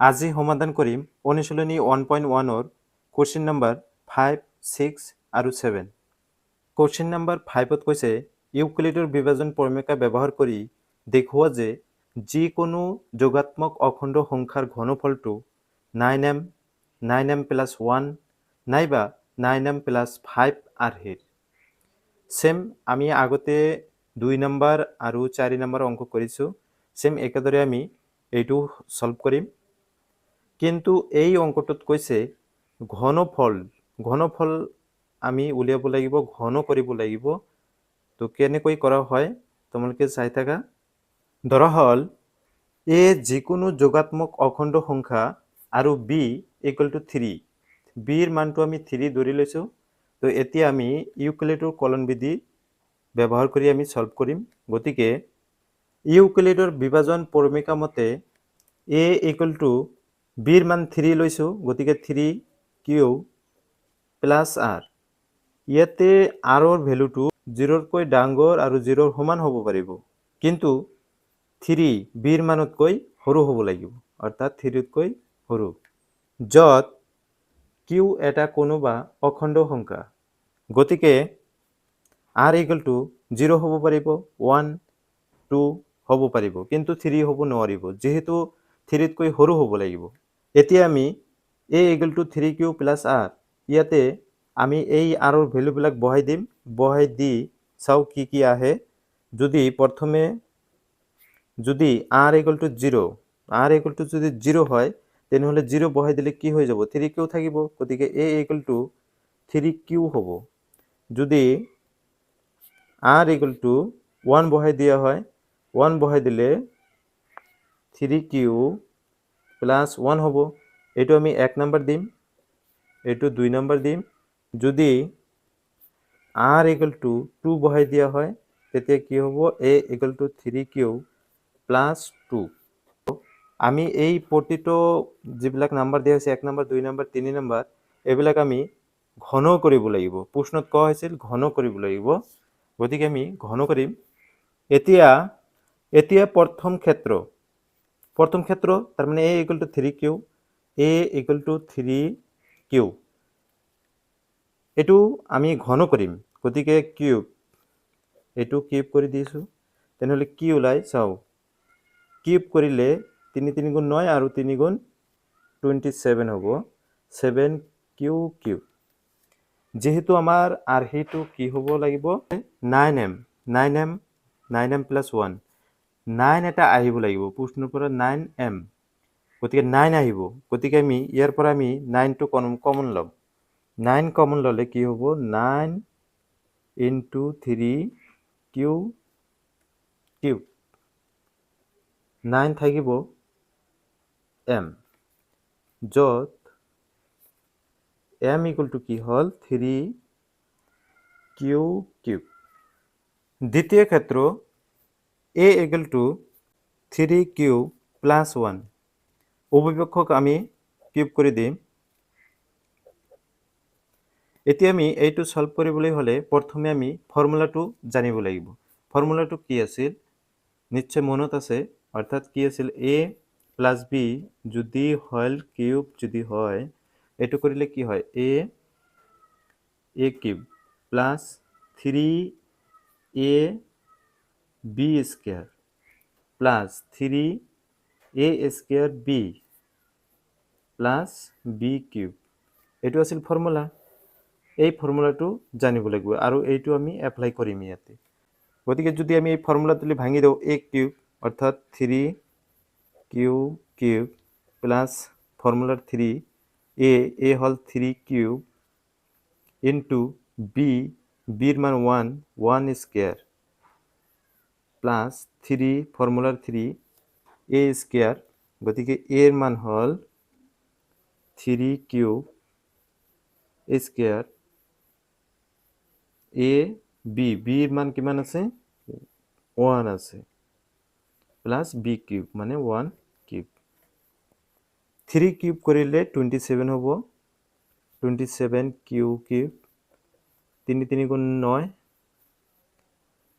আজি সমাধান কৰিম অনুশীলনী ওৱান পইণ্ট ওৱানৰ কুৱেশ্যন নম্বৰ ফাইভ ছিক্স আৰু ছেভেন কুৱেশ্যন নম্বৰ ফাইভত কৈছে, ইউক্লিডৰ বিভাজন পৰিমেকা ব্যৱহাৰ কৰি দেখুওৱা যে যিকোনো যোগাত্মক অখণ্ড সংখ্যাৰ ঘনফলটো nine M nine M plus one নাইবা নাইন এম প্লাছ ফাইভ আৰ্হিৰ ছেম আমি আগতে দুই নম্বৰ আৰু চাৰি নম্বৰ অঙ্ক কৰিছোঁ। ছেম একেদৰে আমি এইটো ছল্ভ কৰিম। কিন্তু এই অংকটোত কৈছে ঘনফল ঘনফল আমি উলিয়াব লাগিব, ঘন কৰিব লাগিব। তো কেনেকৈ কৰা হয়, তোমালোকে চাই থাকা। ধৰা হ'ল এ যিকোনো যোগাত্মক অখণ্ড সংখ্যা আৰু বি ইকুৱেল টু থ্ৰী বিৰ মানটো আমি থ্ৰী ধৰি লৈছোঁ। তো এতিয়া আমি ইউক্লিডৰ কলনবিধি ব্যৱহাৰ কৰি আমি ছল্ভ কৰিম। গতিকে ইউক্লিডৰ বিভাজন পৰিমিকা মতে, এ ইকুৱেল টু বিৰ মান থ্ৰী লৈছোঁ, গতিকে থ্ৰী কিউ প্লাছ আৰ। ইয়াতে আৰৰ ভেলুটো জিৰ'তকৈ ডাঙৰ আৰু জিৰ'ৰ সমান হ'ব পাৰিব। কিন্তু থ্ৰী বিৰ মানতকৈ সৰু হ'ব লাগিব, অৰ্থাৎ থ্ৰীতকৈ সৰু। য'ত কিউ এটা কোনোবা অখণ্ড সংখ্যা। গতিকে আৰ ইকুৱেল টু জিৰ' হ'ব পাৰিব, ওৱান, টু হ'ব পাৰিব। কিন্তু থ্ৰী হ'ব নোৱাৰিব, যিহেতু থ্ৰীতকৈ সৰু হ'ব লাগিব। এতিয়া আমি A equal to three Q plus R ইয়াতে আমি এই আৰৰ ভেলুবিলাক বহাই দিম বহাই দি চাওঁ কি কি আহে। যদি প্ৰথমে, যদি R equal to zero' R equal to যদি জিৰ' হয়, তেনেহ'লে জিৰ' বহাই দিলে কি হৈ যাব? থ্ৰী কিউ থাকিব, গতিকে A equal to three Q হ'ব। যদি আৰ ইকুৱেল টু ওৱান বহাই দিয়া হয় ওৱান বহাই দিলে থ্ৰী কিউ প্লাছ ওৱান হ'ব এইটো আমি এক নম্বৰ দিম এইটো দুই নম্বৰ দিম। যদি আৰ ইকুৱেল টু টু বহাই দিয়া হয় তেতিয়া কি হ'ব? A equal to three Q plus two. আমি এই প্ৰতিটো যিবিলাক নাম্বাৰ দিয়া হৈছে, এক নম্বৰ দুই নম্বৰ তিনি নম্বৰ এইবিলাক আমি ঘন কৰিব লাগিব। প্ৰশ্নত কোৱা হৈছিল ঘন কৰিব লাগিব। গতিকে আমি ঘন কৰিম। এতিয়া এতিয়া প্ৰথম ক্ষেত্ৰ। প্ৰথম ক্ষেত্ৰ তাৰমানে A equal to three Q A equal to three Q এইটো আমি ঘন কৰিম গতিকে কিউব এইটো কিউব কৰি দিছোঁ তেনেহ'লে কি ওলাই চাওঁ। কিউব কৰিলে তিনি তিনি গুণ নয় আৰু তিনি গুণ টুৱেণ্টি ছেভেন হ'ব। ছেভেন কিউ কিউব যিহেতু আমাৰ আৰ্হিটো কি হ'ব লাগিব? Nine M nine M nine M plus one nine এটা আহিব লাগিব, প্ৰশ্নৰ পৰা নাইন এম। গতিকে নাইন আহিব, গতিকে আমি ইয়াৰ পৰা আমি নাইনটো কমন ল'ম। নাইন কমন ল'লে কি হ'ব? Nine into three Q cube nine থাকিব এম। য'ত এম ইকুৱেল টু কি হ'ল? থ্ৰী কিউ কিউব দ্বিতীয় ক্ষেত্র A equal to three Q plus one অভিপক্ষক আমি কিউব কৰি দিম। এতিয়া আমি এইটো ছল্ভ কৰিবলৈ হ'লে প্ৰথমে আমি ফৰ্মুলাটো জানিব লাগিব। ফৰ্মুলাটো কি আছিল? নিশ্চয় মনত আছে। অৰ্থাৎ কি আছিল? এ প্লাছ বি যদি হল কিউব যদি হয়, এইটো কৰিলে কি হয়? A A cube plus three A B square plus three A square B plus B cube এইটো আছিল ফৰ্মুলা এই ফৰ্মুলাটো জানিব লাগিব আৰু এইটো আমি এপ্লাই কৰিম ইয়াতে। গতিকে যদি আমি এই ফৰ্মুলাটো ভাঙি দিওঁ এ কিউব অৰ্থাৎ থ্ৰী কিউ কিউব প্লাছ ফৰ্মুলাৰ থ্ৰী এ এ হ'ল থ্ৰী কিউব ইনটু বি বির মান one one square plus three, ফর্মুলার three, A square, গতিকে এর মান হল three cube square, A, B বির মান কিমান আছে? ওৱান আছে। প্লাছ বি কিউব মানে ওৱান কিউব। থ্ৰী কিউব কৰিলে টুৱেণ্টি ছেভেন হ'ব। টুৱেণ্টি ছেভেন কিউ কিউব, তিনি তিনি গুণ নয়,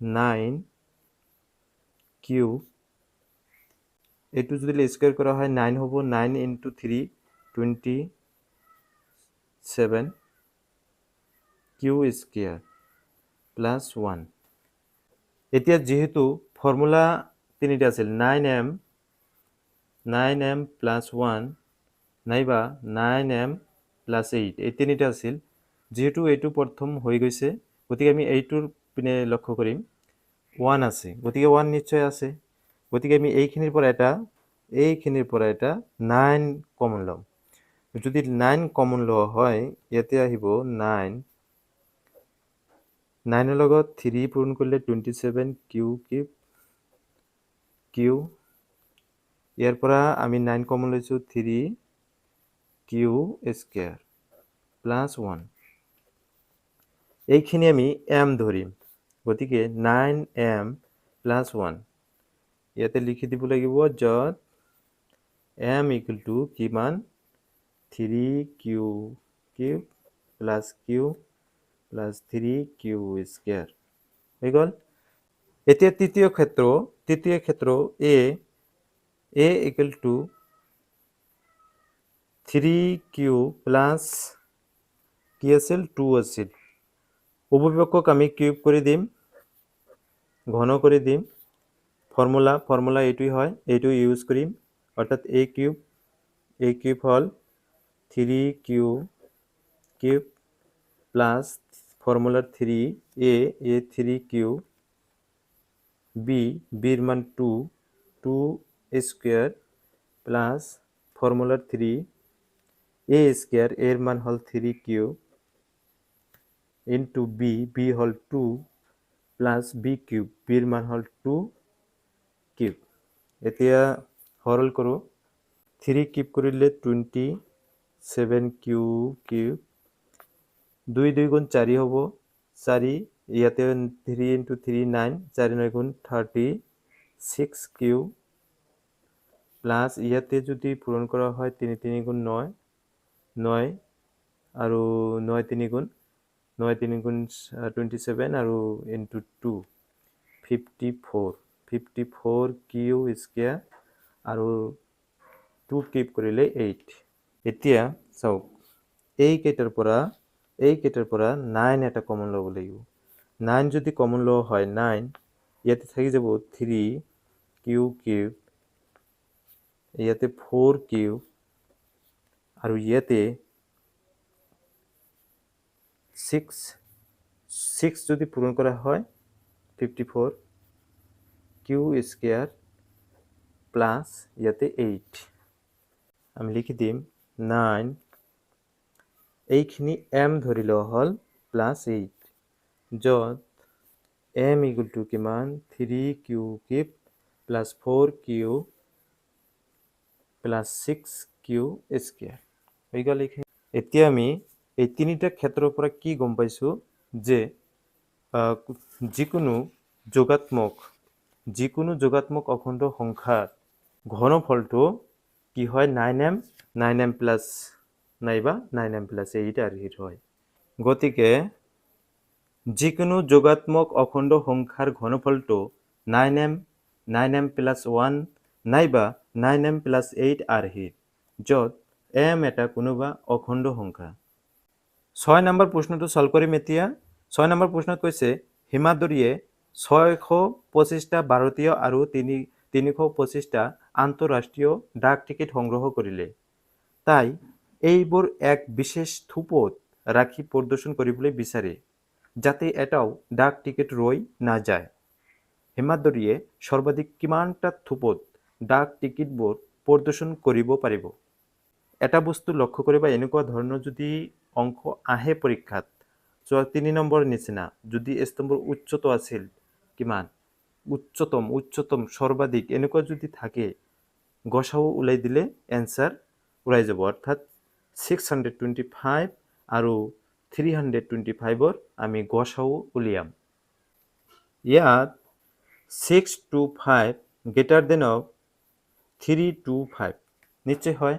নাইন কিউ। এইটো যদি স্কুৱেৰ কৰা হয় নাইন হ'ব nine into three twenty seven Q square plus one. এতিয়া যিহেতু ফৰ্মুলা তিনিটা আছিল nine M nine M plus one নাইবা নাইন এম প্লাছ এইট এই তিনিটা আছিল। যিহেতু এইটো প্ৰথম হৈ গৈছে গতিকে আমি এইটোৰ পিনে লক্ষ্য কৰিম। ওৱান আছে। গতিকে ওৱান নিশ্চয় আছে। গতিকে আমি এইখিনিৰ পৰা এটা এইখিনিৰ পৰা এটা নাইন কমন ল'ম। যদি নাইন কমন লোৱা হয় ইয়াতে আহিব নাইন নাইনৰ লগত থ্ৰী পূৰণ কৰিলে twenty seven Q cube Q ইয়াৰ পৰা আমি নাইন কমন লৈছোঁ three Q square plus one এইখিনি আমি এম ধৰিম। গতিকে নাইন এম প্লাছ ওৱান ইয়াতে লিখি দিব লাগিব য'ত এম ইকুৱেল টু কিমান? Three Q cube plus Q plus three Q square হৈ গ'ল? এতিয়া তৃতীয় ক্ষেত্ৰ তৃতীয় ক্ষেত্ৰ A A equal to three Q plus কি আছিল? টু আছিল। উপবিপক্ষক আমি কিউব কৰি দিম। ঘন কৰি দিম। ফৰ্মুলা ফৰ্মুলা এইটোৱেই হয় এইটো ইউজ কৰিম অৰ্থাৎ এ কিউব এ কিউব হ'ল three Q cube plus ফৰ্মুলাৰ three A A three Q B বিৰ মান টু টু স্কুৱেৰ প্লাছ ফৰ্মুলাৰ থ্ৰী এ স্কুৱেৰ এৰ মান হ'ল three Q into B B হ'ল টু প্লাছ বি কিউব বিৰ মান হ'ল টু কিউব। এতিয়া সৰল কৰোঁ। থ্ৰী কিউব কৰিলে টুৱেণ্টি ছেভেন কিউ কিউব। দুই দুই গুণ চাৰি হ'ব। চাৰি, ইয়াতে থ্ৰী ইণ্টু থ্ৰী নাইন, চাৰি নয় গুণ থাৰ্টি ছিক্স কিউ প্লাছ ইয়াতে যদি পূৰণ কৰা হয়, তিনি তিনি গুণ নয় নয় আৰু নয় তিনি গুণ নয় তিনি গুণ টুৱেণ্টি ছেভেন আৰু into two fifty four fifty four Q square আৰু টু কিউব কৰিলে এইট এতিয়া চাওক এইকেইটাৰ পৰা এইকেইটাৰ পৰা নাইন এটা কমন ল'ব লাগিব। নাইন যদি কমন লোৱা হয় নাইন ইয়াতে থাকি যাব থ্ৰী কিউ কিউব ইয়াতে ফ'ৰ কিউব আৰু ইয়াতে ছিক্স ছিক্স যদি পূৰণ কৰা হয় fifty four Q square plus ইয়াতে এইট আমি লিখি দিম নাইন এইখিনি এম ধৰি লোৱা হ'ল প্লাছ এইট য'ত এম ইকুৱেল টু কিমান? Three Q cube plus four Q plus six Q square হৈ গ'ল এইখিনি। এতিয়া আমি এই তিনিটা ক্ষেত্ৰৰ পৰা কি গম পাইছোঁ? যে যিকোনো যোগাত্মক যিকোনো যোগাত্মক অখণ্ড সংখ্যাৰ ঘনফলটো কি হয়? Nine M nine M plus, নাইবা নাইন এম প্লাছ, এইট আর হিট হয়। গতিকে, যিকোনো যোগাত্মক অখণ্ড সংখ্যাৰ ঘনফলটো nine M nine M plus one, নাইবা নাইন এম প্লাছ এইট আৰ হিট য'ত এম এটা কোনোবা অখণ্ড সংখ্যা। ছয় নম্বৰ প্ৰশ্নটো চল্ভ কৰিম এতিয়া ছয় নম্বৰ প্ৰশ্নত কৈছে হিমাদৰীয়ে ছয়শো পঁচিছটা ভাৰতীয় আৰু তিনি, তিনিশ পঁচিছটা আন্তঃৰাষ্ট্ৰীয় ডাক টিকেট সংগ্ৰহ কৰিলে। তাই এইবোৰ এক বিশেষ থোপত ৰাখি প্ৰদৰ্শন কৰিবলৈ বিচাৰে, যাতে এটাও ডাক টিকেট ৰৈ নাযায়। হিমাদৰীয়ে সৰ্বাধিক কিমানটা থোপত ডাক টিকেটবোৰ প্ৰদৰ্শন কৰিব পাৰিব? এটা বস্তু লক্ষ্য কৰিবা, এনেকুৱা ধৰণৰ যদি অঙ্ক আহে পৰীক্ষাত। চোৱা তিনি নম্বৰ নিচিনা, যদি স্তম্ভৰ উচ্চত আছিল, কিমান? উচ্চতম উচ্চতম, সৰ্বাধিক, এনেকুৱা যদি থাকে গসাও ওলাই দিলে এনচাৰ ওলাই যাব। অৰ্থাৎ ছিক্স হাণ্ড্ৰেড টুৱেণ্টি ফাইভ আৰু থ্ৰী হাণ্ড্ৰেড টুৱেণ্টি ফাইভৰ আমি গসাও উলিয়াম। ইয়াত six two five greater than of three two five. নিশ্চয় হয়?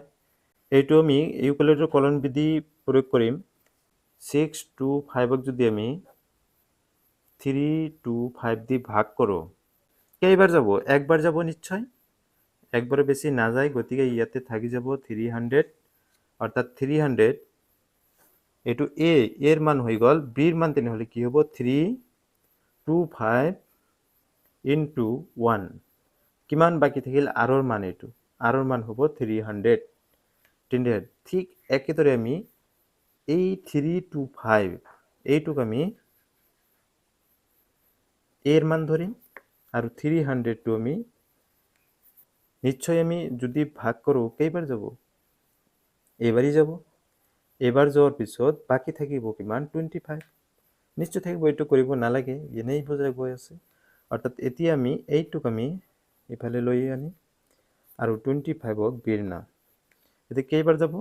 এইটো আমি ইউকুলেটৰ কলন বিধি প্ৰয়োগ কৰিম। ছিক্স টু ফাইভক যদি আমি থ্ৰী টু ফাইভ দি ভাগ কৰোঁ, কেইবাৰ যাব? একবাৰ যাব নিশ্চয়। একবাৰৰ বেছি নাযায়, গতিকে ইয়াতে থাকি যাব থ্ৰী হাণ্ড্ৰেড। অৰ্থাৎ থ্ৰী হাণ্ড্ৰেড, এইটো এ, এৰ মান হৈ গ'ল। বিৰ মান তেনেহ'লে কি হ'ব? Three two five into one. কিমান বাকী থাকিল? আৰৰ মান এইটো। আৰৰ মান হ'ব থ্ৰী হাণ্ড্ৰেড। তিনিটা ঠিক একেদৰে আমি এই থ্ৰী টু ফাইভ এইটোক আমি এৰ মান ধৰিম আৰু থ্ৰী হাণ্ড্ৰেডটো আমি নিশ্চয় আমি যদি ভাগ কৰোঁ কেইবাৰ যাব? এইবাৰেই যাব। এইবাৰ যোৱাৰ পিছত বাকী থাকিব কিমান? টুৱেণ্টি ফাইভ নিশ্চয় থাকিব এইটো কৰিব নালাগে এনেই বুজাই গৈ আছে। অৰ্থাৎ এতিয়া আমি এইটোক আমি ইফালে লৈ আনিম। আৰু টুৱেণ্টি ফাইভক বিৰ নাম এতিয়া কেইবাৰ যাব?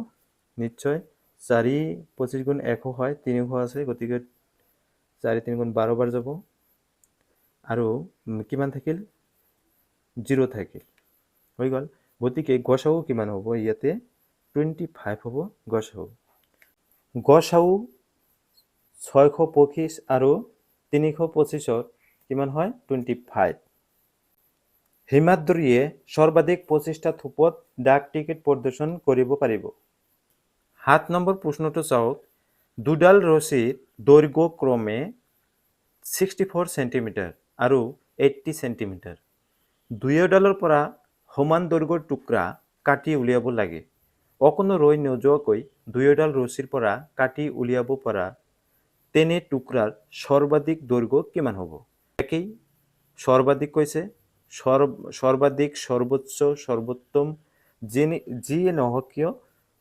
নিশ্চয় চাৰি পঁচিছ গুণ এশ হয় তিনিশ আছে, গতিকে চাৰি তিনি গুণ বাৰবাৰ যাব। আৰু কিমান থাকিল? জিৰ' থাকিল। হৈ গ'ল। গতিকে গছাও কিমান হ'ব? ইয়াতে টুৱেণ্টি ফাইভ হ'ব গছাও গছাও ছয়শো পঁচিছ আৰু তিনিশ পঁচিছত কিমান হয়? টুৱেণ্টি ফাইভ হিমাদ্ৰীয়ে সৰ্বাধিক পঁচিছটা থোপত ডাক টিকেট প্ৰদৰ্শন কৰিব পাৰিব। সাত নম্বৰ প্ৰশ্নটো চাওক। দুডাল ৰছীৰ দৈৰ্ঘ্য ক্ৰমে ছিক্সটি ফ'ৰ চেণ্টিমিটাৰ আৰু এইট্টি চেণ্টিমিটাৰ দুয়োডালৰ পৰা সমান দৈৰ্ঘ্যৰ টুকুৰা কাটি উলিয়াব লাগে। অকণো ৰৈ নোযোৱাকৈ দুয়োডাল ৰছীৰ পৰা কাটি উলিয়াব পৰা তেনে টুকুৰাৰ সৰ্বাধিক দৈৰ্ঘ্য কিমান হ'ব? একেই। সৰ্বাধিক কৈছে সৰ্ব সৰ্বাধিক সৰ্বোচ্চ সৰ্বোত্তম যি যিয়ে নহওক কিয়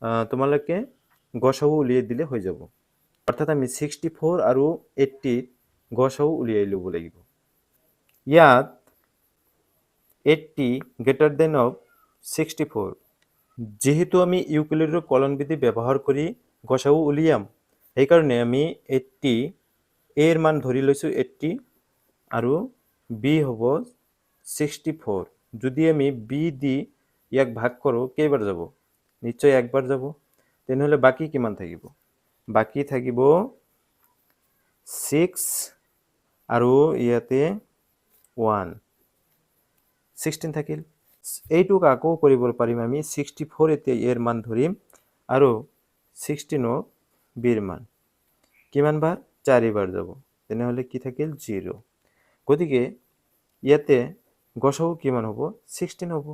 আহ, তোমালোকে গছাও উলিয়াই দিলে হৈ যাব। অৰ্থাৎ আমি ছিক্সটি ফ'ৰ আৰু এইট্টিত গছাও উলিয়াই ল'ব লাগিব। ইয়াত eighty greater than of sixty four যিহেতু আমি ইউক্লিডৰ কলনবিধি ব্যৱহাৰ কৰি গছাও উলিয়াম সেইকাৰণে আমি এইট্টি এৰ মান ধৰি লৈছোঁ এইট্টি আৰু বি হ'ব ছিক্সটি ফ'ৰ যদি আমি বি দি ইয়াক ভাগ কৰোঁ কেইবাৰ যাব? নিশ্চয় একবাৰ যাব। তেনেহ'লে বাকী কিমান থাকিব? বাকী থাকিব ছিক্স আৰু ইয়াতে ওৱান ছিক্সটিন থাকিল। এইটোক আকৌ কৰিব পাৰিম আমি। ছিক্সটি ফ'ৰ এতিয়া ইয়াৰ মান ধৰিম। আৰু ছিক্সটিনৰ বিৰ মান। কিমান বাৰ? চাৰিবাৰ যাব। তেনেহ'লে কি থাকিল? জিৰ' গতিকে ইয়াতে গছও কিমান হ'ব? ছিক্সটিন হ'ব।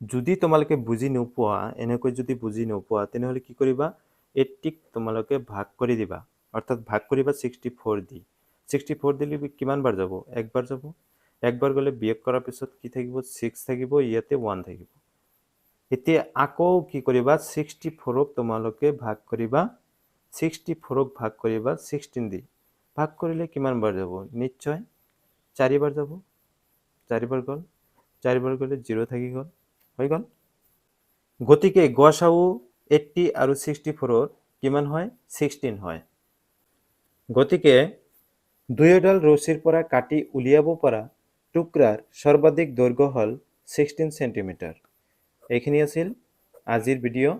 যদি তোমালোকে বুজি নোপোৱা, এনেকৈ যদি বুজি নোপোৱা, তেনেহ'লে কি কৰিবা? এইট্টিক তোমালোকে ভাগ কৰি দিবা। অৰ্থাৎ ভাগ কৰিবা ছিক্সটি ফ'ৰ দি। ছিক্সটি ফ'ৰ দিলে কিমান বাৰ যাব? একবাৰ যাব। একবাৰ গ'লে বিয়োগ কৰাৰ পিছত কি থাকিব? ছিক্স থাকিব, ইয়াতে ওৱান থাকিব। এতিয়া আকৌ কি কৰিবা? ছিক্সটি ফ'ৰক তোমালোকে ভাগ কৰিবা। ছিক্সটি ফ'ৰক ভাগ কৰিবা ছিক্সটিন দি। ভাগ কৰিলে কিমান বাৰ যাব? নিশ্চয় চাৰিবাৰ যাব। চাৰিবাৰ গ'ল চাৰিবাৰ গ'লে জিৰ' থাকি গ'ল হৈ গ'ল গতিকে গছাও এইট্টি আৰু ছিক্সটি ফ'ৰৰ কিমান হয়? ছিক্সটিন হয়। গতিকে দুয়োডাল ৰছীৰ পৰা কাটি উলিয়াব পৰা টুকুৰাৰ সৰ্বাধিক দৈৰ্ঘ্য হ'ল ছিক্সটিন চেণ্টিমিটাৰ। এইখিনি আছিল আজিৰ ভিডিঅ'